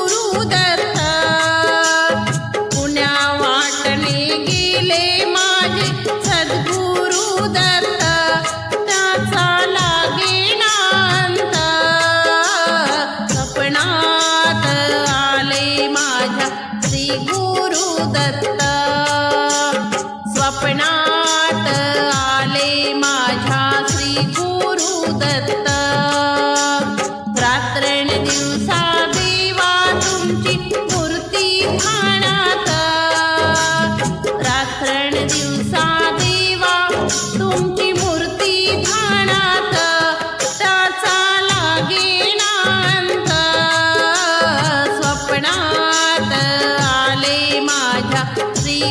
ಗುರುದರ್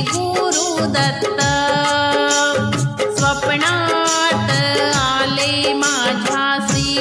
श्री गुरु दत्त स्वप्नात आले माझ्या श्री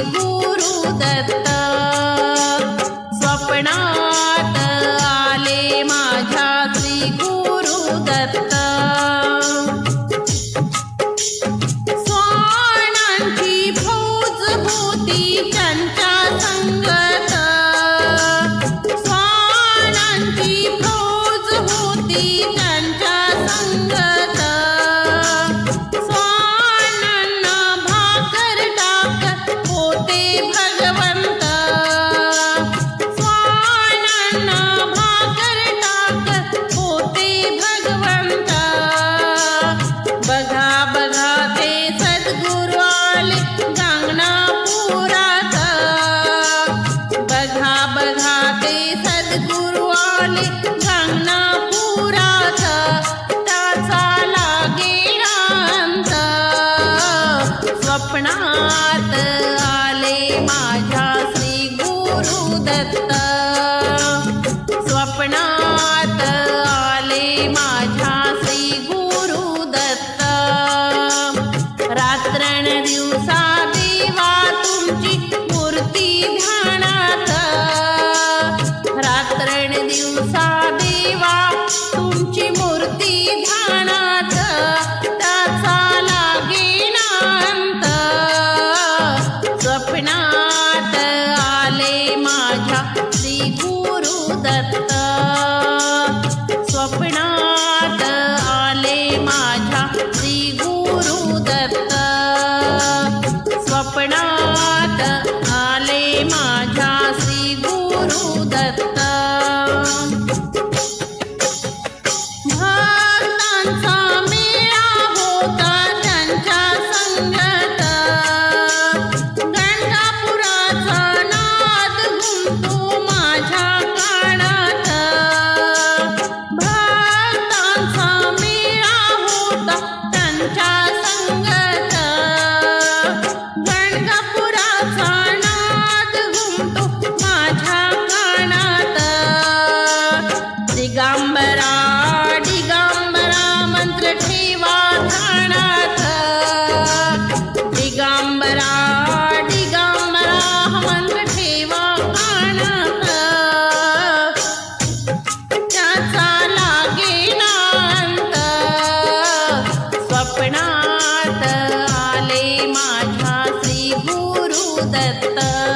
That tan